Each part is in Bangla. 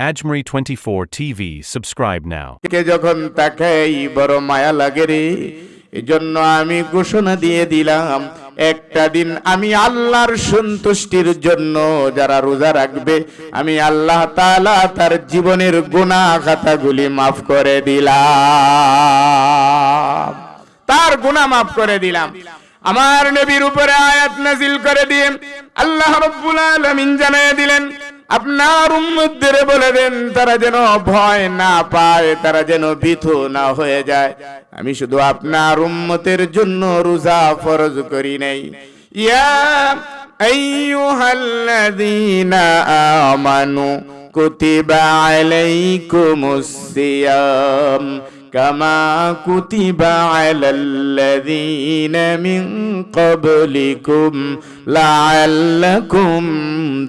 Ajmeri 24 TV. Subscribe now. কে যখন তাকাই বড় মায়া লাগে রে, এজন্য আমি ঘোষণা দিয়ে দিলাম, একটা দিন আমি আল্লাহর সন্তুষ্টির জন্য যারা রোজা রাখবে, আমি আল্লাহ তাআলা তার জীবনের গুনাহ খাতাগুলি মাফ করে দিলাম তার গুনাহ মাফ করে দিলাম আমার নবীর উপরে আয়াত নাজিল করে দিয়ে আল্লাহ রব্বুল আলামিন জানিয়ে দিলেন আপনার উম্মতদের বলে দেন, তারা যেন ভয় না পায়, তারা যেন ভীতু না হয়ে যায়। আমি শুধু আপনার উম্মতের জন্য রোজা ফরজ করি নাই। ইয়া আইয়ুহাল্লাযীনা আমানু, কুতিবা আলাইকুমুস সিয়াম। كما كتب على الذين من قبلكم لعلكم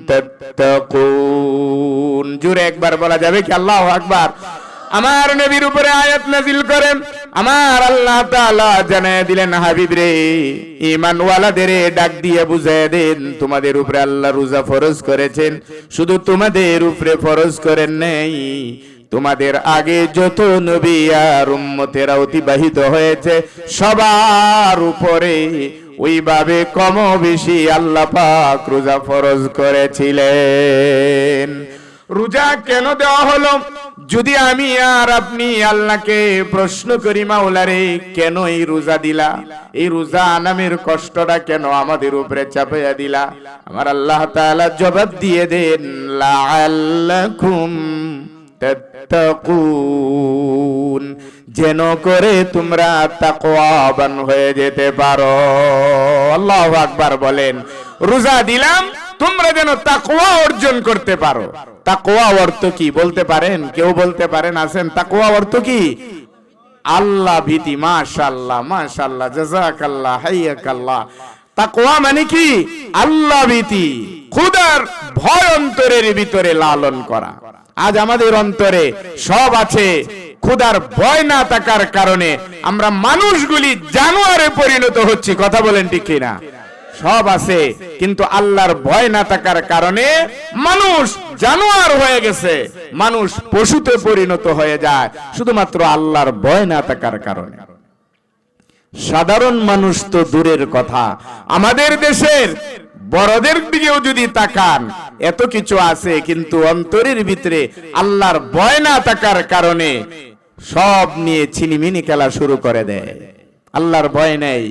تتقون জোরে একবার বলা যাবে কি আল্লাহু আকবার আমার নবীর উপরে আয়াত নাজিল করেন আমার আল্লাহ তাআলা জানায় দিলেন হাবিব রে ঈমান ওয়ালাদের ডাক দিয়ে বুঝায় দেন তোমাদের উপরে আল্লাহ রোজা ফরজ করেছেন শুধু তোমাদের উপরে ফরজ করেন নাই তোমাদের আগে যত নবী আর উম্মতেরা অতিবাহিত হয়েছে, সবার উপরে ওইভাবে কম বেশি আল্লাহ পাক রোজা ফরজ করেছিলেন। রোজা কেন দেওয়া হলো? যদি আমি আর আপনি আল্লাহকে প্রশ্ন করি, মাওলারে কেন এই রোজা দিলা? এই রোজা আনামের কষ্টটা কেন আমাদের উপরে চাপাইয়া দিলা? আমার আল্লাহ তাআলা জবাব দিয়ে দেন, লাআল্লাকুম তাত্তাকুন যেন করে তোমরা তাকওয়াবান হয়ে যেতে পারো। আল্লাহু আকবার বলেন, রোজা দিলাম, তোমরা যেন তাকওয়া অর্জন করতে পারো। তাকওয়া অর্থ কি বলতে পারেন? কেউ বলতে পারেন, আছেন? তাকওয়া অর্থ কি? আল্লাহ ভীতি, মাশাআল্লাহ মাশাআল্লাহ, জাযাকাল্লাহ, হাইয়াকাল্লাহ। তাকওয়া মানে কি? আল্লাহ ভীতি, খুদার ভয় অন্তরের ভিতরে লালন করা। আজ আমাদের অন্তরে সব আছে। খুদার ভয় না থাকার কারণে আমরা মানুষগুলি জানোয়ারে পরিণত হচ্ছি, কথা বলেন ঠিক কিনা? সব আছে, কিন্তু আল্লাহর ভয় না থাকার কারণে মানুষ জানোয়ার হয়ে গেছে, মানুষ পশুতে পরিণত হয়ে যায়, শুধুমাত্র আল্লাহর ভয় না থাকার কারণে। সাধারণ মানুষ তো দূরের কথা, আমাদের দেশের বড়দের দিকেও যদি তাকান, এত কিছু আছে কিন্তু অন্তরের ভিতরে আল্লাহর ভয় না থাকার কারণে সব নিয়ে ছিনিমিনি খেলা শুরু করে দেয়। আল্লাহর ভয় নেই।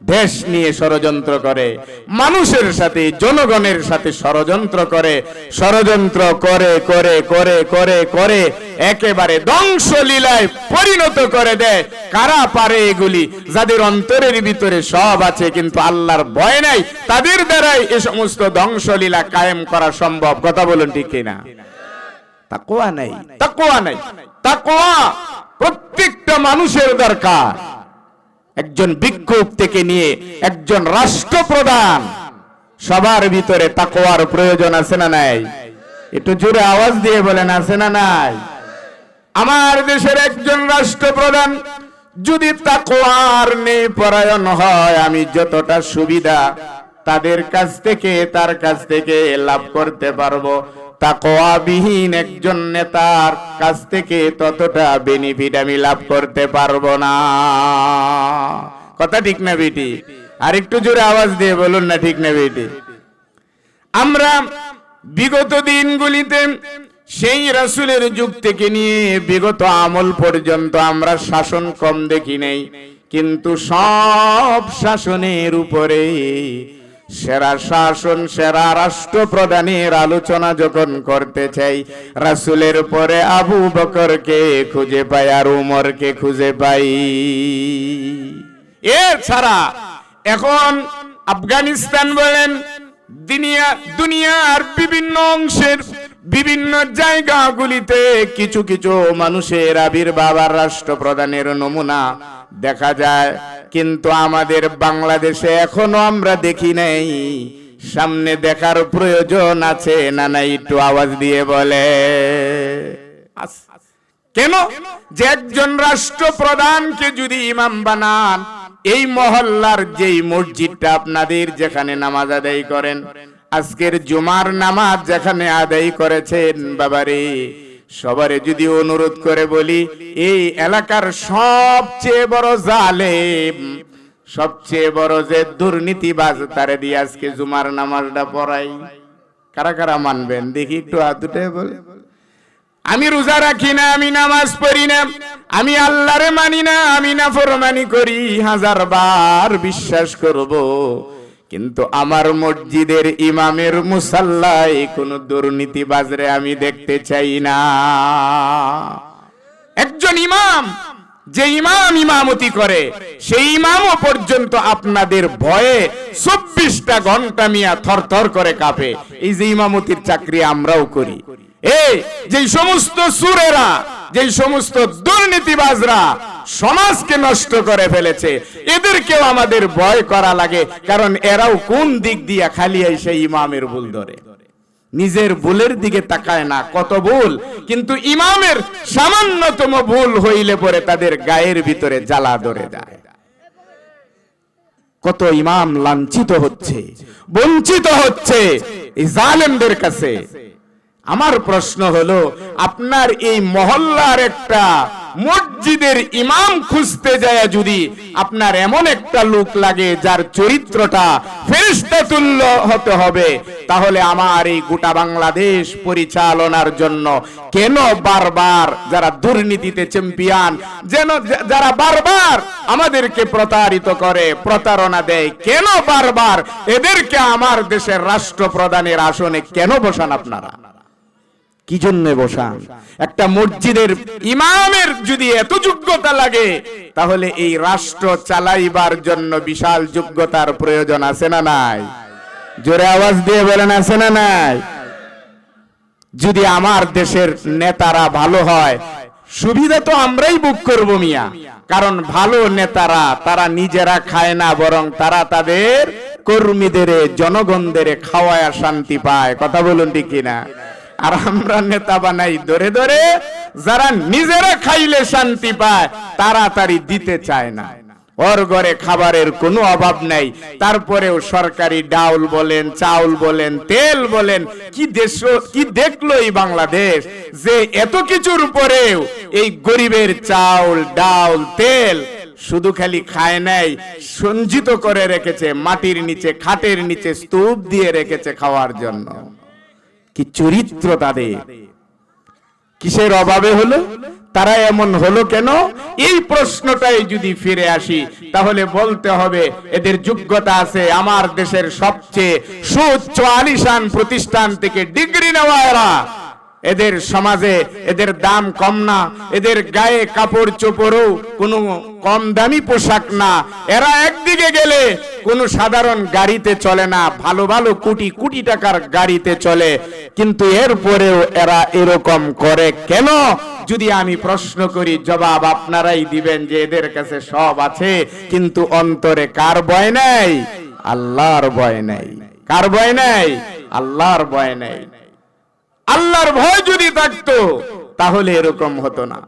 দেশ নিয়ে ষড়যন্ত্র করে মানুষের সাথে জনগণের সাথে ষড়যন্ত্র করে ষড়যন্ত্র করে করে করে করে করে একেবারে ধ্বংসলীলায় পরিণত করে দেয়। কারা পারে এগুলি? যাদের অন্তরের ভিতরে সব আছে কিন্তু আল্লাহর ভয় নাই তাদের দ্বারাই এ সমস্ত ধ্বংসলীলা কায়েম করা সম্ভব। কথা বলুন ঠিক কিনা? তাকোয়া নাই। তাকোয়া নাই। তাকোয়া প্রত্যেকটা মানুষের দরকার। একজন ভিক্ষুক থেকে নিয়ে একজন রাষ্ট্রপ্রধান, সবার ভিতরে তাকোয়ার প্রয়োজন আছে না নাই? একটু জোরে আওয়াজ দিয়ে বলেন, আছে না নাই? আমার দেশের একজন রাষ্ট্রপ্রধান, যদি তাকোয়ার নেই পরায়ণ হয়, আমি যতটা সুবিধা তাদের কাছ থেকে, তার কাছ থেকে লাভ করতে পারব। তাকোয়াবিহীন একজন নেতার কাছ থেকে ততটা বেনিফিট আমি লাভ করতে পারব না। কথা ঠিক না বেটি? আর একটু জোরে আওয়াজ দিয়ে বলুন না ঠিক না বেটি? আমরা বিগত দিনগুলিতে সেই রাসুলের যুগ থেকে নিয়ে বিগত আমল পর্যন্ত আমরা শাসন কম দেখি নেই। কিন্তু সব শাসনের উপরে সেরা শাসন, সেরা রাষ্ট্রপ্রধানের আলোচনা যখন করতে চাই, রাসুলের পরে আবু বকরকে খুঁজে পাই আর উমরকে খুঁজে পাই। এছাড়া এখন আফগানিস্তান বলেন, দুনিয়া, দুনিয়ার বিভিন্ন অংশের বিভিন্ন জায়গাগুলিতে কিছু কিছু মানুষের আবির্ভাব আর রাষ্ট্রপ্রধানের নমুনা দেখা যায়। কিন্তু আমাদের বাংলাদেশে এখনও আমরা দেখি নাই। সামনে দেখার প্রয়োজন আছে না নাই একটু আওয়াজ দিয়ে বলে। কেন? যে একজন রাষ্ট্রপ্রধানকে যদি ইমাম বানান, এই মহল্লার যেই মসজিদটা আপনাদের যেখানে নামাজ আদায় করেন, আজকের জুমার নামাজ যেখানে আদায় করেছেন, বাবারে সবারে যদি অনুরোধ করে বলি, এই এলাকার সবচেয়ে বড় জালেম, সবচেয়ে বড় যে দুর্নীতিবাজ, তারে দিয়ে আজকে জুমার নামাজটা পড়াই। কারা কারা মানবেন? দেখি একটু হাত বলে। আমি রোজা রাখি না, আমি নামাজ পড়ি না, আমি আল্লাহরে মানি না, আমি না ফরমানি করি হাজার বার বিশ্বাস করব। কিন্তু আমার মসজিদের ইমামের মুসাল্লায় কোন দুর্নীতি বাজরে আমি দেখতে চাই না। একজন ইমাম, যে ইমাম ইমামতি করে, সেই ইমামও পর্যন্ত আপনাদের ভয়ে চব্বিশটা ঘণ্টা মিয়া থরথর করে কাঁপে। এই যে ইমামতির চাকরি আমরাও করি। এই যে সমস্ত সুরেরা যে সমস্ত দুর্নীতিবাজরা সমাজকে নষ্ট করে ফেলেছে। এদেরকেও আমাদের ভয় করা লাগে, কারণ এরাও কোন দিক দিয়া খালি এসে ইমামের ভুল ধরে। নিজের ভুলের দিকে তাকায় না, কত ভুল। কিন্তু ইমামের সামান্যতম ভুল হইলে পরে তাদের গায়ের ভিতরে জ্বালা ধরে যায়। কত ইমাম লাঞ্ছিত হচ্ছে, বঞ্চিত হচ্ছে জালেমদের কাছে। আমার প্রশ্ন হলো, আপনার এই মহল্লার একটা মসজিদের ইমাম খুঁজতে যায় যদি আপনার এমন একটা লোক লাগে যার চরিত্রটা ফেরিস্তা তুল্য হতে হবে, তাহলে আমার এই গোটা বাংলাদেশ পরিচালনার জন্য কেন বারবার যারা দুর্নীতিতে চ্যাম্পিয়ন যেন যারা বারবার আমাদেরকে প্রতারিত করে, প্রতারণা দেয়, কেন বারবার এদেরকে আমার দেশের রাষ্ট্র রাষ্ট্রপ্রধানের আসনে কেন বসান আপনারা? কি জন্য বসান একটা মসজিদের ইমামের যদি এত যোগ্যতা লাগে, তাহলে এই রাষ্ট্র চালাইবার জন্য বিশাল যোগ্যতার প্রয়োজন আছে না নাই? জোরে আওয়াজ দিয়ে বলেন, আছে না নাই? যদি আমার দেশের নেতারা ভালো হয়, সুবিধা তো আমরাই বুক করব মিয়া। কারণ ভালো নেতারা, তারা নিজেরা খায় না, বরং তারা তাদের কর্মীদের, জনগণদের খাওয়ায় শান্তি পায়। কথা বলুন ঠিক কিনা? আর আমরা নেতা বানাই, ধরে ধরে যারা নিজেরা খাইলে শান্তি পায়, তাড়াতাড়ি দিতে চায় না। ওর ঘরে খাবারের কোনো অভাব নাই। তারপরেও সরকারি ডাউল বলেন, চাউল বলেন, তেল বলেন, কি দেশ, কি দেখল এই বাংলাদেশ? যে এত কিছুর পরেও এই গরিবের চাউল, ডাউল, তেল শুধু খালি খায় নাই সঞ্চিত করে রেখেছে, মাটির নিচে, খাটের নিচে স্তূপ দিয়ে রেখেছে খাওয়ার জন্য। কি চরিত্র তাদের? কিসের অভাবে হলো? তারা এমন হলো কেন? এই প্রশ্নটাই যদি ফিরে আসি, তাহলে বলতে হবে, এদের যোগ্যতা আছে আমার দেশের সবচেয়ে সুচ্চ আলিশান প্রতিষ্ঠান থেকে ডিগ্রি নেওয়া এরা। এদের সমাজে এদের দাম কম না, এদের গায়ে কাপড় চোপড়ও কোনো কম দামি পোশাক না। এরা একদিকে গেলে কোনো সাধারণ গাড়িতে চলে না, ভালো ভালো কোটি কোটি টাকার গাড়িতে চলে। কিন্তু এরপরেও এরা এরকম করে কেন? যদি আমি প্রশ্ন করি, জবাব আপনারাই দিবেন যে এদের কাছে সব আছে, কিন্তু অন্তরে কার ভয় নাই? আল্লাহর ভয় নাই। কার ভয় নাই? আল্লাহর ভয় নাই। আল্লাহর ভয় যদি থাকতো, তাহলে এরকম হতো না।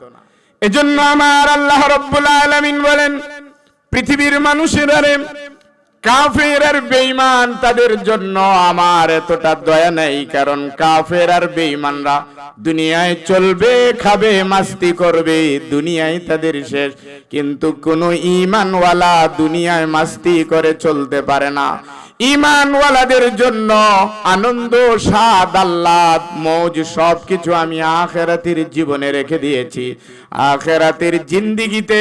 এজন্য আমার আল্লাহ রব্বুল আলামিন বলেন, পৃথিবীর মানুষেরা রে কাফের আর বেঈমান তাদের জন্য আমার এতটা দয়া নেই, কারণ কাফের আর বেঈমানরা দুনিয়ায় চলবে, খাবে, মাস্তি করবে দুনিয়ায় তাদের শেষ। কিন্তু কোন ঈমানওয়ালা দুনিয়ায় মাস্তি করে চলতে পারে না। ইমানওয়ালাদের জন্য আনন্দ, স্বাদ, আহ্লাদ, মৌজ সব কিছু আমি আখেরাতের জীবনে রেখে দিয়েছি। আখেরাতের জিন্দিগিতে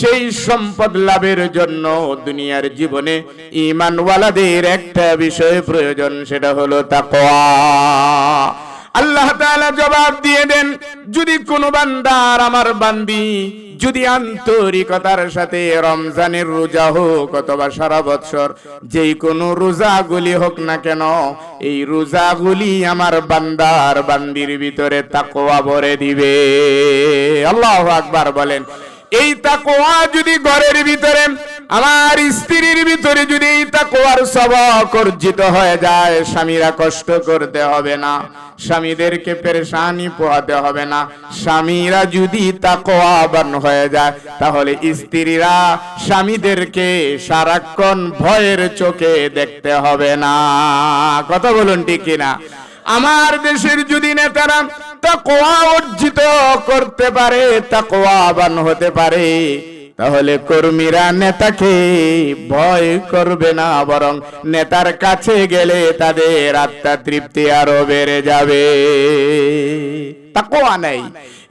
সেই সম্পদ লাভের জন্য দুনিয়ার জীবনে ইমানওয়ালাদের একটা বিষয় প্রয়োজন, সেটা হলো তাকওয়া। আল্লাহ তাআলা জবাব দিয়ে দেন, যদি কোনো বান্দার আমার বান্দি যদি আন্তরিকতার সাথে রমজানের রোজা হোক অথবা সারা বৎসর যেই কোনো রোজাগুলি হোক না কেন, এই রোজাগুলি আমার বান্দার বান্দির ভিতরে তাকোয়া ভরে দিবে। আল্লাহ আকবার বলেন, এই তাকোয়া যদি ঘরের ভিতরে আমার স্ত্রীর ভিতরে যদি এই তাকওয়ার সবক অর্জিত হয়ে যায়, স্বামীরা কষ্ট করতে হবে না। স্বামীদেরকে পেরেশানি পোহাতে হবে না। স্বামীরা যদি তাকওয়াবান হয়ে যায়, তাহলে স্ত্রীরা স্বামীদেরকে সারাক্ষণ ভয়ের চোখে দেখতে হবে না। কথা বলুন ঠিক কিনা? আমার দেশের যদি নেতারা তাকওয়া অর্জিত করতে পারে, তাকওয়াবান হতে পারে তাহলে কর্মীরা নেতাকে ভয় করবে না, বরং নেতার কাছে গেলে তাদের আত্মা তৃপ্তি আরও বেড়ে যাবে। তাকোয়া নেই।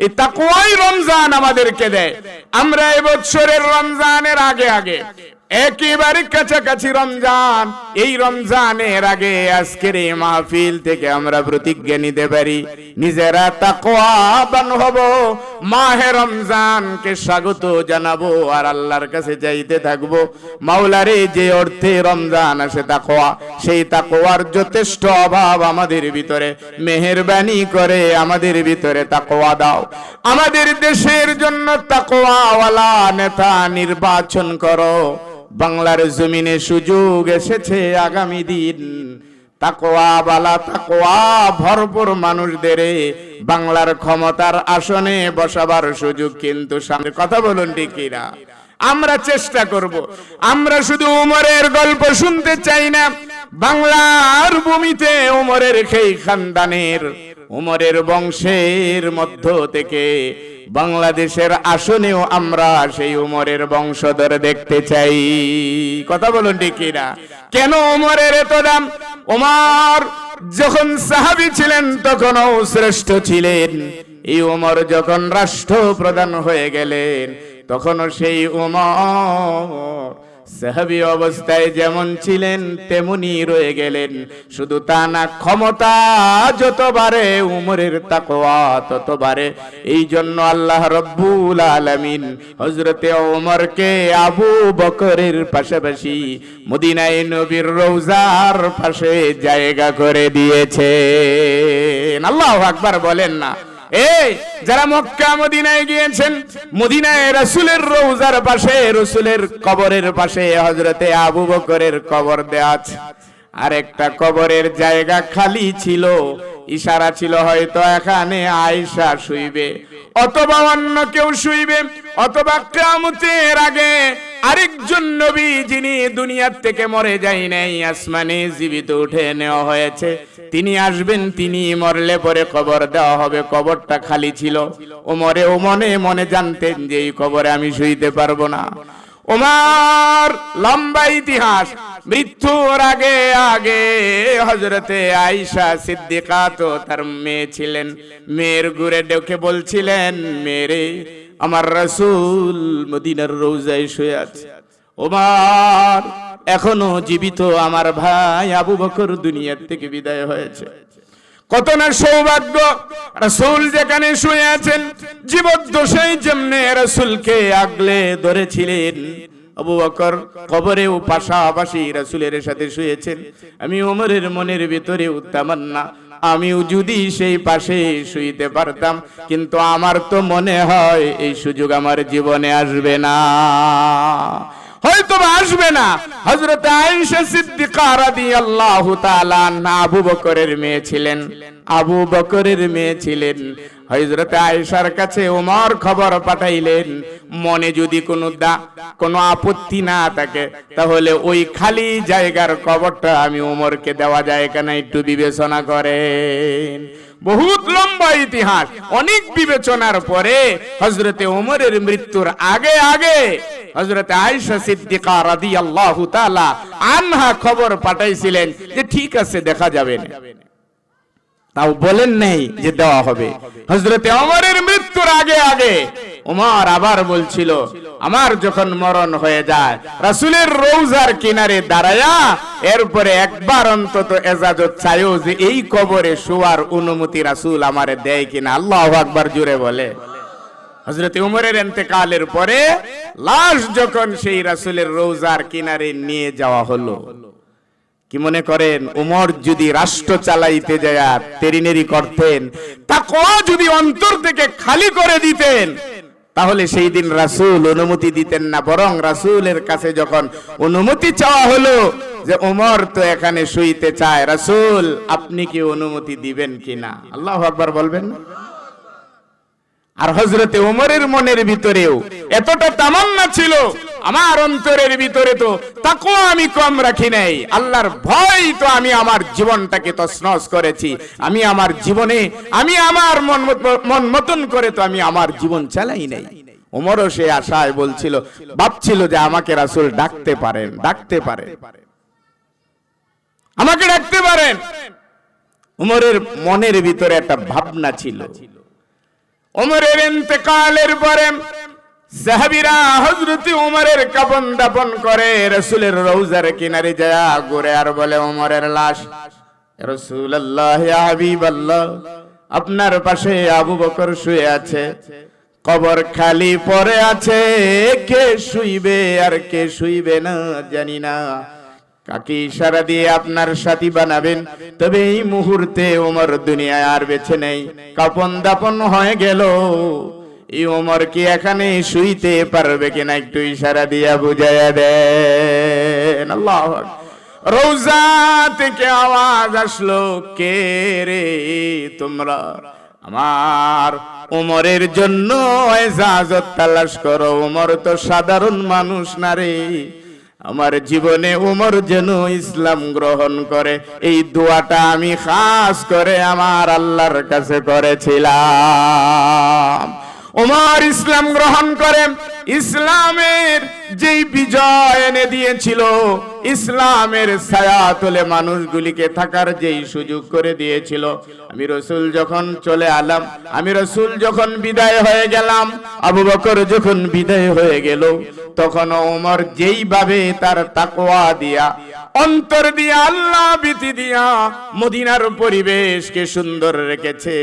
এই তাকোয়াই রমজান আমাদেরকে দেয়। আমরা এবছরের রমজানের আগে আগে একেবারে কাছাকাছি রমজান এই রমজানের আগে আজকের এই মাহফিল থেকে আমরা প্রতিজ্ঞা নিতে পারি। নিজেরা তাকওয়াবান হব, মাহে রমজানকে স্বাগত জানাব আর আল্লাহর কাছে চাইতে থাকব। মাওলারে, যে অর্থে রমজান আসে তাকওয়া, সেই তাকওয়ার যথেষ্ট অভাব আমাদের ভিতরে। মেহেরবানি করে আমাদের ভিতরে তাকওয়া দাও। আমাদের দেশের জন্য তাকওয়াওয়ালা নেতা নির্বাচন করো। বাংলার জমিনে সুযোগ এসেছে আগামী দিন। তাকোয়া বালা তাকোয়া ভরপুর মানুষদের বাংলার ক্ষমতার আসনে বসাবার সুযোগ কিন্তু সামনে। কথা বলুন কিনা? আমরা চেষ্টা করব। আমরা শুধু উমরের গল্প শুনতে চাই না। বাংলার ভূমিতে উমরের সেই খানদানের, উমরের বংশের মধ্য থেকে বাংলাদেশের আসনেও আমরা সেই উমরের বংশধর দেখতে চাই। কথা বলুন কিনা? কেন উমরের এত দাম? উমর যখন সাহাবি ছিলেন, তখনও শ্রেষ্ঠ ছিলেন। এই উমর যখন রাষ্ট্র প্রধান হয়ে গেলেন, তখনও সেই উমর সাহাবি অবস্থায় যেমন ছিলেন, তেমনি রয়ে গেলেন। শুধু তা না, ক্ষমতা যত যতবারে উমরের তাকওয়া ততবারে এই জন্য আল্লাহ রব্বুল আলামিন হজরতে ওমরকে আবু বকরের পাশাপাশি মদিনায় নবীর রৌজার পাশে জায়গা করে দিয়েছে আল্লাহ আকবার বলেন না। এই, যারা মক্কা, মদিনায় গিয়েছেন, মদিনায় রসুলের রৌজার পাশে, রসুলের কবরের পাশে হজরতে আবু বকরের কবর দেয়া আছে। আরেকটা কবরের জায়গা খালি ছিল, ইশারা ছিল হয়তো এখানে আয়সা শুইবে, অথবা অন্য কেউ শুইবে। অথবা কিয়ামতের আগে আরেকজন নবী যিনি দুনিয়ার থেকে মরে যায় নাই, আসমানে জীবিত উঠে নেওয়া হয়েছে। তিনি আসবেন, তিনি মরলে পরে কবর দেওয়া হবে কবরটা খালি ছিল। ওমরে ও মনে মনে জানতেন যে এই কবরে আমি শুইতে পারব না। ওমার লম্বা ইতিহাস, মৃত্যুর আগে আগে হজরতে আয়েশা সিদ্দিকা তো তার মেয়ে ছিলেন। মেয়ের গুরে ডেকে বলছিলেন, মেরে আমার রাসূল মদিনার রোজায় শুয়ে আছে। ওমার এখনও জীবিত আমার ভাই আবু বকর দুনিয়ার থেকে বিদায় হয়েছে। কত না সৌভাগ্য, রাসূল যেখানে শুয়ে আছেন, জীবদ্দশায় যেমনে রাসূলকে আগলে ধরেছিলেন। আবু বকর কবরেও পাশাপাশি রাসূলের সাথে শুয়েছেন। আমি ওমরের মনের ভিতরে তামান্না আমিও যদি সেই পাশে শুইতে পারতাম, কিন্তু আমার তো মনে হয় এই সুযোগ আমার জীবনে আসবে না। হয়তো আসবে না। হযরত আয়েশা সিদ্দিকা রাদিয়াল্লাহু তাআলা আবু বকরের মেয়ে ছিলেন। আবু বকরের মেয়ে ছিলেন। হযরত আয়েশার কাছে ওমর খবর পাঠাইলেন, মনে যদি কোনো দা, কোনো আপত্তি না থাকে, তাহলে ওই খালি জায়গার কবরটা আমি ওমরকে দেওয়া যায় কেন একটু বিবেচনা করেন। বহুত লম্বা ইতিহাস, অনেক বিবেচনার পরে হজরতে ওমরের মৃত্যুর আগে আগে হজরতে আয়েশা সিদ্দিকা রাদিয়াল্লাহু তাআলা আনহা খবর পাঠাইছিলেন যে ঠিক আছে, দেখা যাবে না। তাও বলেন নেই যে দেওয়া হবে। হজরতে ওমরের মৃত্যুর আগে আগে ওমর আবার বলছিল আমার যখন মরণ হয়ে যায় রাসূলের রৌজার কিনারে দাঁড়ায়া এরপরে একবার অন্তত এজাজত চাইও যে এই কবরে শোয়ার অনুমতি রাসূল আমারে দেয় কিনা। আল্লাহ আকবার জুড়ে বলে। হজরত উমরের এতেকালের পরে লাশ যখন সেই রাসূলের রৌজার কিনারে নিয়ে যাওয়া হলো কি মনে করেন? উমর যদি রাষ্ট্র চালাইতে যায় তেরিনেরি করতেন তাকওয়া যদি অন্তর থেকে খালি করে দিতেন, তাহলে সেই দিন রাসূল অনুমতি দিতেন না। বরং রাসূলের কাছে যখন অনুমতি চাওয়া হলো যে ওমর তো এখানে শুইতে চায়, রাসূল, আপনি কি অনুমতি দিবেন কিনা? আল্লাহ আকবার বলবেন না? আর হজরতে ওমরের মনের ভিতরেও এতটা তামান্না ছিল। আমার অন্তরের ভিতরে তো তাকো আমি কম রাখি নাই। আল্লাহর ভয় তো আমি আমার জীবনটাকে তছনছ করেছি। আমি আমার জীবনে, আমি আমার মন মতন করে তো আমি আমার জীবন চালাই নাই। ওমরও সে আশায় বলছিল, ভাবছিল যে আমাকে রাসূল ডাকতে পারেন ডাকতে পারেন। আমাকে ডাকতে পারেন। উমরের মনের ভিতরে একটা ভাবনা ছিল। উমরের ইন্তেকালের পরে সাহাবীরা হযরত উমরের কাফন দাফন করে রাসূলের রওজার কিনারে যায় ঘুরে আর বলে উমরের লাশ। রাসূলুল্লাহ, ইয়া হাবিবাল্লাহ, আপনার পাশে আবু বকর শুয়ে আছে। কবর খালি পড়ে আছে। কে শুইবে আর কে শুইবে না জানি না। কাকে ইশারা দিয়ে আপনার সাথী বানাবেন। তবে এই মুহূর্তে ওমর দুনিয়ায় আর বেছে নেই। কাপন দাপন হয়ে গেল। এই ওমর কি এখানে শুইতে পারবে কিনা একটু ইশারা দিয়া বুঝাইয়া দেন। আল্লাহ রোজা থেকে আওয়াজ আসলো, কে রে তোমরা? আমার উমরের জন্য এজাজত তালাশ করো। উমর তো সাধারণ মানুষ না রে। আমার জীবনে উমর যেন ইসলাম গ্রহণ করে, এই দোয়াটা আমি খাস করে আমার আল্লাহর কাছে করেছিলাম। উমর ইসলাম গ্রহণ করে, ইসলামের যেই বিজয় এনে দিয়েছিল, ইসলামের ছায়া তোলে মানুষগুলিকে থাকার যেই সুযোগ করে দিয়েছিল। আমি রসুল যখন চলে আলাম, আমি রসুল যখন বিদায় হয়ে গেলাম, আবু বকর যখন বিদায় হয়ে গেল তখন ওমর যেইভাবে তার তাকোয়া দিয়া, অন্তর দিয়া, আল্লাহ বিতি দিয়া মদিনার পরিবেশকে সুন্দর রেখেছে।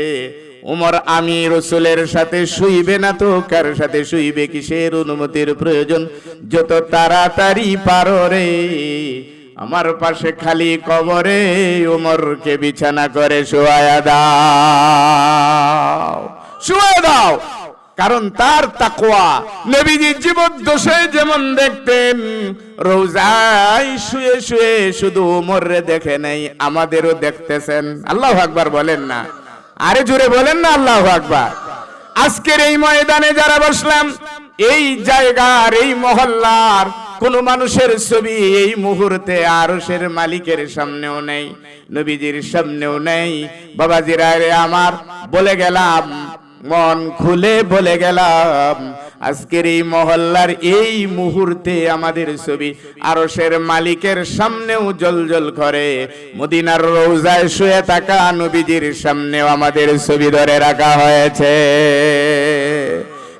উমর আমি রসুলের সাথে শুইবে না তো? কার সাথে শুইবে? কিসের অনুমতির প্রয়োজন? যত তাড়াতাড়ি পারো রে। আমার পাশে খালি কবরে উমরকে বিছানা করে শোয়া দাও। শুয়ে দাও। কারণ তার তাকওয়া। নবীজি জীবদ্দশে যেমন দেখতেন। রোজায় শুয়ে শুয়ে শুধু উমরে দেখে নেই, আমাদেরও দেখতেছেন। আল্লাহ আকবার বলেন না। আরে জুড়ে বলেন না আল্লাহ আকবার। আজকের এই ময়দানে যারা বসলাম, এই জায়গার, এই মহল্লার কোন মানুষের ছবি এই মুহূর্তে আরশের মালিকের সামনেও নেই, নবীজির সামনেও নেই। বাবাজিরা রে আমার, বলে গেলাম মন খুলে বলে গেলাম, আজকের এই মহল্লার এই মুহূর্তে আমাদের ছবি আরশের মালিকের সামনেও জল করে। মদিনার রোজায় শুয়ে থাকা নবীজির সামনেও আমাদের ছবি ধরে রাখা হয়েছে।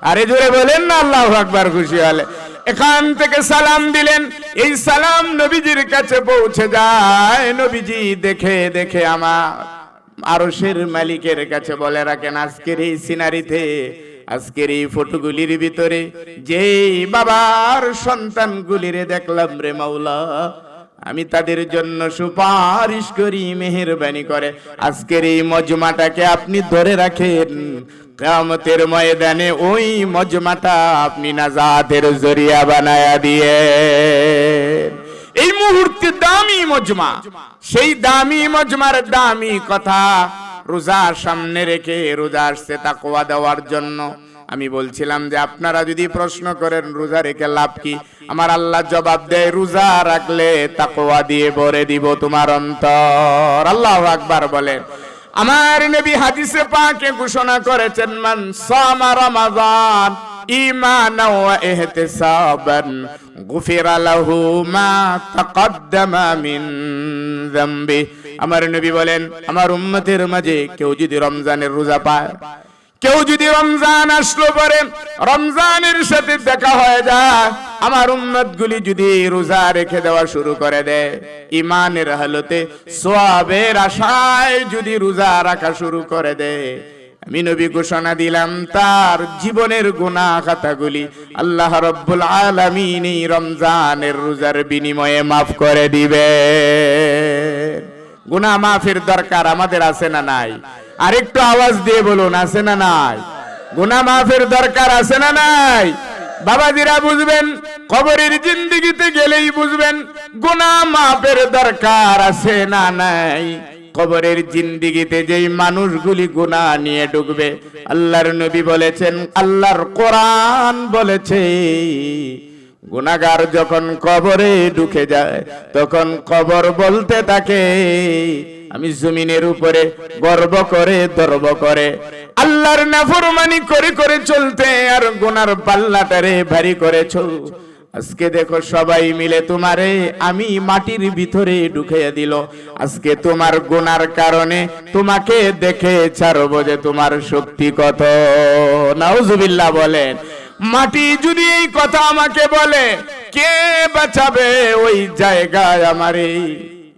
আরে জোরে বলেন না, আল্লাহ আকবার, খুশি হলে। এখান থেকে সালাম দিলেন, এই সালাম নবীজির কাছে পৌঁছে যায়। নবীজি দেখে দেখে আমার আরশের মালিকের কাছে বলে রাখেন, আজকের এই সিনারিতে, আজকের এই ফটোগুলির ভিতরে যে বাবার সন্তানগুলিরে দেখলাম রে মাওলা, আমি তাদের জন্য সুপারিশ করি, মেহেরবানি করে। আজকের এই মজমাটাকে আপনি ধরে রাখেন, কিয়ামতের ময়দানে ওই মজমাটা আপনি নাজাতের জরিয়া বানায়া দিয়ে মুহূর্তে দামি মজমা। সেই দামি মজমার দামি কথা রোজা সামনে রেখে রোজা আসছে তাকওয়া দেওয়ার জন্য। আমি বলছিলাম যে আপনারা যদি প্রশ্ন করেন রোজা রেখে লাভ কি, আমার আল্লাহ জবাব দেয়, রোজা রাখলে তাকওয়া দিয়ে ভরে দিব তোমার অন্তর। আল্লাহ আকবার বলেন। আমার নবী হাদিসে পাকে ঘোষণা করেছেন, মান সামা রমাদান ওয়া ইহতিসাবান গুফিরা লাহু মা তাকদ্দামা মিন যামবি আমার নবী বলেন, আমার উম্মতের মাঝে কেউ যদি রমজানের রোজা পায়, কেউ যদি রমজান আসলো পরে রমজানের সাথে দেখা হয়ে যায়, আমার উম্মত গুলি যদি রোজা রেখে দেওয়া শুরু করে দেয় ইমানের হালতে সোয়াবের আশায় যদি রোজা রাখা শুরু করে দেয় আমি নবী ঘোষণা দিলাম তার জীবনের গুণা খাতাগুলি আল্লাহ রব্বুল আলামিন এই রমজানের রোজার বিনিময়ে মাফ করে দিবে গুনাহ মাফের দরকার আমাদের আছে না নাই? আরেকটু আওয়াজ দিয়ে বলুন, আছে না নাই? গুনা মাফের দরকার আছে না নাই? বাবাজিরা বুঝবেন, কবরের জিন্দিগিতে গেলেই বুঝবেন গুনা মাফের দরকার আছে না নাই? কবরের জিন্দিগিতে যেই মানুষগুলি গুনাহ নিয়ে ঢুকবে আল্লাহর নবী বলেছেন, আল্লাহর কোরআন বলেছে গুনাগার যখন কবরে ঢুকে যায়, তখন কবর বলতে থাকে, আমি জমিনের উপরে গর্ব করে, দর্ব করে, আল্লাহর নাফরমানি করে করে চলতে আর গুনার পাল্লাটারে ভারী করেছ আজকে দেখো সবাই মিলে তোমারে, আমি মাটির ভিতরে ঢুকিয়ে দিল। আজকে তোমার গুনার কারণে তোমাকে দেখে ছাড়বো যে তোমার শক্তি কত। নাউজুবিল্লাহ বলেন, মাটি যদি এই কথা আমাকে বলে, কে বাঁচাবে ওই জায়গায় আমার? এই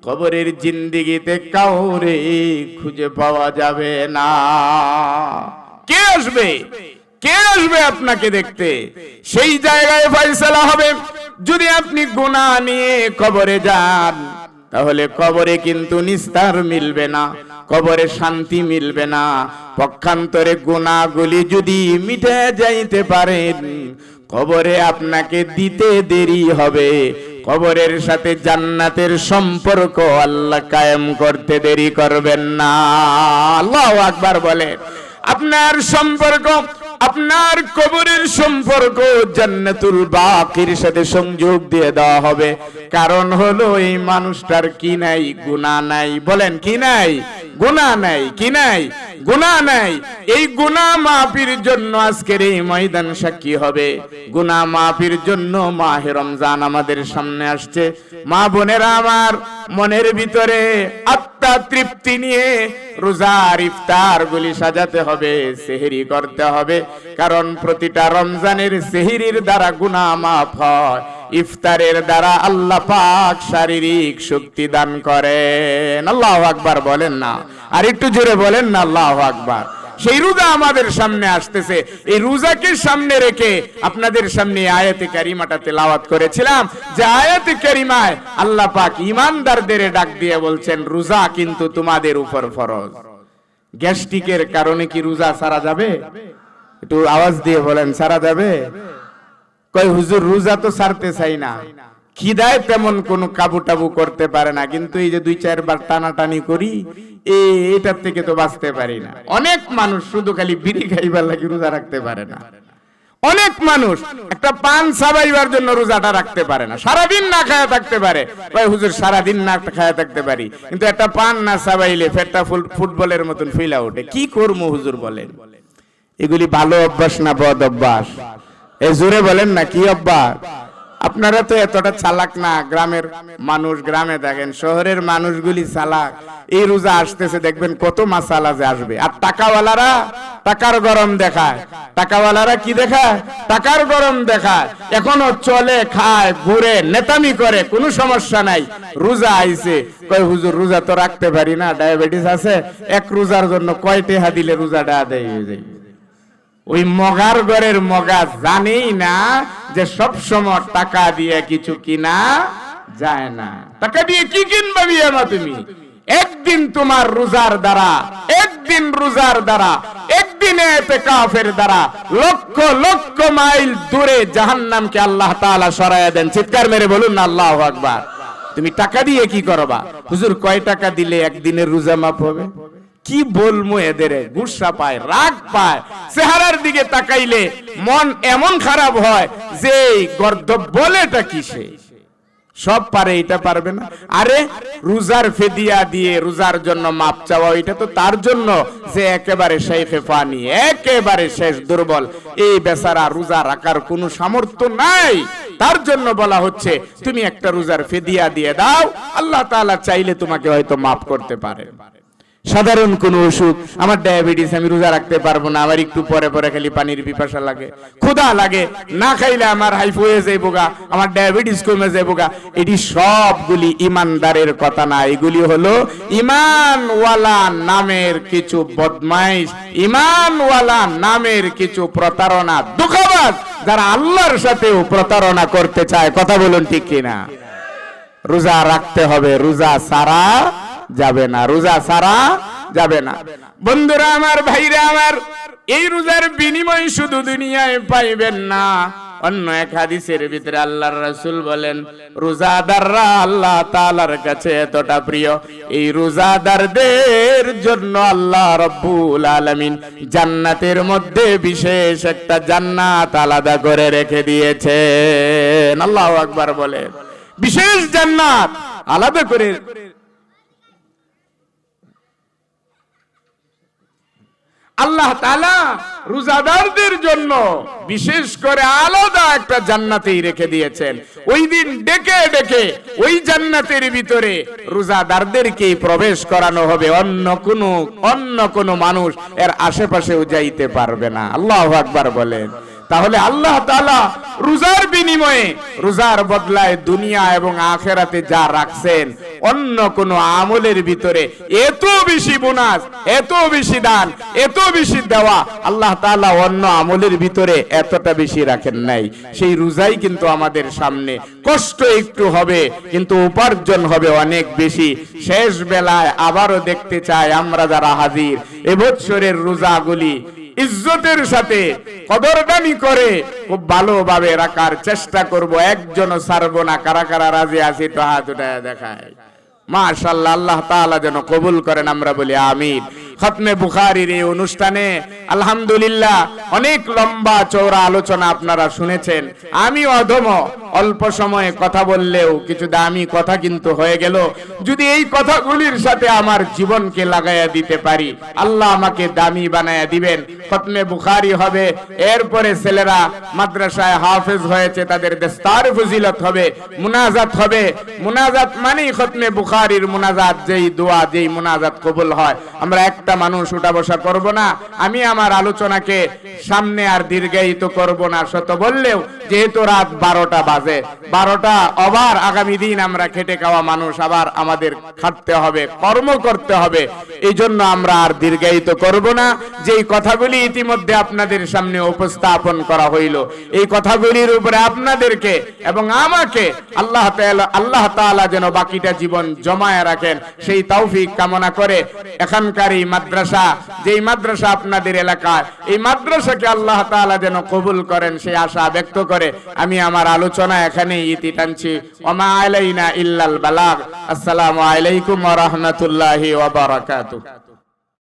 কবরের জিন্দিগিতে কাউরে খুঁজে পাওয়া যাবে না। কে আসবে? কে আসবে আপনাকে দেখতে? সেই জায়গায় ফয়সালা হবে। যদি আপনি গুনাহ নিয়ে কবরে যান, তাহলে কবরে কিন্তু নিস্তার মিলবে না, কবরে শান্তি মিলবে না। পক্ষান্তরে গুণাগুলি যদি মিটে যাইতে পারেন, কবরে আপনাকে দিতে দেরি হবে। কবরের সাথে জান্নাতের সম্পর্ক আল্লাহ কায়েম করতে দেরি করবেন না। আল্লাহ আকবার বলেন আপনার সম্পর্ক আপনার কবরের সম্পর্ক জান্নাতুল বাকির সাথে সংযোগ দিয়ে দেওয়া হবে। কারণ হলো এই মানুষটার কি নাই, গুনাহ নাই, বলেন কি নাই? গুনাহ নাই, কি নাই? গুনাহ নাই। এই গুনাহ মাফির জন্য আজকের এই ময়দান সাক্ষী হবে। গুনাহ মাফির জন্য মাহে রমজান আমাদের সামনে আসছে। মা বোনেরা আমার মনের ভিতরে আত্মা তৃপ্তি নিয়ে রোজার ইফতার গুলি সাজাতে হবে, সেহেরি করতে হবে। কারণ প্রতিটা রমজানের সেহেরির দ্বারা গুনাহ মাফ হয়। ইফতারের দ্বারা আল্লাহ পাক শারীরিক শক্তি দান করেন। আল্লাহ আকবার বলেন না। আর একটু জোরে বলেন না, আল্লাহ আকবার। সেই রোজা আমাদের সামনে আসতেছে। এই রোজাকে সামনে রেখে আপনাদের সামনে আয়াতে কারিমাটা তেলাওয়াত করেছিলাম। যে আয়াতে কারিমায় আল্লাহ পাক ইমানদারদের ডাক দিয়ে বলছেন, রোজা কিন্তু তোমাদের উপর ফরজ। গ্যাস্ট্রিকের কারণে কি রোজা সারা যাবে? একটু আওয়াজ দিয়ে বলেন, সারা যাবে? কই হুজুর, রোজা তো সারতে চাই না। খিদায় তেমন কোনো কাবু টাবু করতে পারে না, কিন্তু এই যে দুই চারবার টানাটানি করি এটার থেকে তো বাঁচতে পারি না। অনেক মানুষ শুধু খালি বিড়ি খাইবার লাগি রোজা রাখতে পারে না। অনেক মানুষ একটা পান সাবাইবার জন্য রোজাটা রাখতে পারে না। সারাদিন না খায়া থাকতে পারে। ভাই হুজুর, সারাদিন না খায়া থাকতে পারি। কিন্তু একটা পান না সাবাইলে ফেরটা ফুটবলের মতন ফিলা ওঠে। কি করব হুজুর, বলেন? এগুলি ভালো অভ্যাস না বদ অভ্যাস? এ, জোরে বলেন না, কি অভ্যাস? আপনারা তো এতটা চালাক না, গ্রামের মানুষ, গ্রামে দেখেন, শহরের মানুষগুলি চালাক। এই রোজা আসতেছে, দেখবেন কত মাসালা যে আসবে। আর টাকাওয়ালারা টাকার গরম দেখায়। টাকাওয়ালারা কি দেখায়? টাকার গরম দেখায়। এখনও চলে, খায়, ঘুরে, নেতামি করে, কোনো সমস্যা নাই। রোজা আইছে। কয়, হুজুর, রোজা তো রাখতে পারি না, ডায়াবেটিস আছে। এক রোজার জন্য কয় টেহা দিলে রোজাটা আদায় হয়ে যায়? ওই মগার ঘরের মগা জানেই না যে সব সময় টাকা দিয়ে কিছু কিনা যায় না। টাকা দিয়ে কি কিনবা বিয়ামা তুমি? একদিন তোমার রোজার দ্বারা, একদিন রোজার দ্বারা, একদিনে কাফের দ্বারা লক্ষ লক্ষ মাইল দূরে জাহান্নামকে আল্লাহ তাআলা সরাইয়া দেন। চিৎকার মেরে বলুন না আল্লাহু আকবার। তুমি টাকা দিয়ে কি করবা? হুজুর, কয় টাকা দিলে একদিনের রোজা মাফ হবে? কি বলব এদের? গুসা পায়, রাগ পায়। চেহারার দিকে তাকাইলে মন এমন খারাপ হয় যে গর্দ বলেটা কিসে? সব পারে এটা পারবে না। আরে, রোজার ফেদিয়া দিয়ে রোজার জন্য মাপ চাওয়া, এটা তো তার জন্য যে একেবারে শেখে পানি একেবারে শেষ দুর্বল। এই বেচারা রোজা রাখার কোনো সামর্থ্য নাই। তার জন্য বলা হচ্ছে, তুমি একটা রোজার ফেদিয়া দিয়ে দাও, আল্লাহ তাআলা চাইলে তোমাকে হয়তো মাফ করতে পারে। সাধারণ কোনো অসুখ। আমার ডায়াবেটিস আমি রোজা রাখতে পারব না, আমার একটু পরে পরে খালি পানির পিপাসা লাগে। ক্ষুধা লাগে, না খাইলে আমার হাইফ হয়ে যাইবো গা, আমার ডায়াবেটিস কমে যাইবো গা। এটি সবগুলি ইমানদারের কথা না, এগুলি হলো ইমানওয়ালা নামের কিছু বদমাইশ, ইমানওয়ালা নামের কিছু প্রতারণা দুঃখবাদ যারা আল্লাহর সাথেও প্রতারণা করতে চায়। কথা বলুন ঠিক কিনা? রোজা রাখতে হবে, রোজা সারা যাবে না, রোজা সারা যাবে না। বন্ধুরা আমার, ভাইরা আমার, এই রোজার বিনিময় শুধু দুনিয়ায় পাইবেন না। অন্য এক হাদিসের ভিতরে আল্লাহর রাসূল বলেন, রোজাদাররা আল্লাহ তাআলার কাছে এতটা প্রিয়। এই রোজাদারদের জন্য আল্লাহ রব্বুল আলামিন জান্নাতের মধ্যে বিশেষ একটা জান্নাত আলাদা করে রেখে দিয়েছেন। আল্লাহু আকবার বলেন। বিশেষ জান্নাত আলাদা করে আল্লাহ রোজাদারদের জন্য বিশেষ করে আলাদা একটা জান্নাতেই রেখে দিয়েছেন। ওই দিন ডেকে ডেকে ওই জান্নাতের ভিতরে রোজাদারদেরকে প্রবেশ করানো হবে। অন্য কোনো অন্য কোনো মানুষ এর আশেপাশেও যাইতে পারবে না। আল্লাহ আকবার বলেন। তাহলে আল্লাহ তাআলা রোজার বিনিময়ে রোজার বদলায় দুনিয়া এবং আখেরাতে যা রাখছেন, অন্য কোন আমলের ভিতরে এত বেশি বোনাস, এত বেশি দান, এত বেশি দেওয়া আল্লাহ তাআলা অন্য আমলের ভিতরে এতটা বেশি রাখেন নাই। সেই রোজাই কিন্তু আমাদের সামনে কষ্ট একটু হবে, কিন্তু উপার্জন হবে অনেক বেশি। শেষ বেলায় আবারও দেখতে চাই আমরা যারা হাজির এবছরের রোজাগুলি ইজ্জতের সাথে কদরদানি করে খুব ভালোভাবে রাখার চেষ্টা করব। একজন সারবো না। কারা কারা রাজি আছি তো হাত উঠায় দেখায়। মাশাল্লাহ আল্লাহ তাআলা যেন কবুল করেন, আমরা বলি আমিন। খতমে বুখারীর এই অনুষ্ঠানে আলহামদুলিল্লাহ অনেক লম্বা চৌড়া আলোচনা আপনারা শুনেছেন। আমি অধম, অল্প সময়ে কথা বললেও কিছু দামি কথা কিন্তু হয়ে গেল। যদি এই কথাগুলির সাথে আমার জীবনকে লাগাইয়া দিতে পারি, আল্লাহ আমাকে দামি বানায়া দিবেন। খতমে বুখারি হবে, এরপরে ছেলেরা মাদ্রাসায় হাফেজ হয়েছে, তাদের দেস্তার ফজিলত হবে, মুনাজাত হবে। মুনাজাত মানেই খতমে বুখারির মুনাজাত, যেই দোয়া, যেই মুনাজাত কবুল হয়। আমরা একটা মানুষ উঠা বসা করব না, আমি আমার আলোচনাকে সামনে আর দীর্ঘায়িত করব না। শত বললেও যেহেতু রাত বারোটা বাজে, বারোটা আবার আগামী দিন আমরা খেটে খাওয়া মানুষ আবার আমাদের খাটতে হবে, কর্ম করতে হবে, এই জন্য আমরা আর দীর্ঘায়িত করব না। যেই কথাগুলি ইতিমধ্যে আপনাদের সামনে উপস্থাপন করা হইল, এই কথাগুলির উপরে আপনাদেরকে এবং আমাকে আল্লাহ আল্লাহ তাআলা যেন বাকিটা জীবন জমায় রাখেন, সেই তৌফিক কামনা করে এখানকার এই মাদ্রাসা, যেই মাদ্রাসা আপনাদের এলাকায়, এই মাদ্রাসাকে আল্লাহ তাআলা যেন কবুল করেন সেই আশা ব্যক্ত করে। আমি আমার আলোচনা এখানে ইতি টানছি। ওমা আলাইনা ইল্লাল বালাগ। আসসালামু আলাইকুম ওয়া রাহমাতুল্লাহি ওয়া বারাকাতুহু।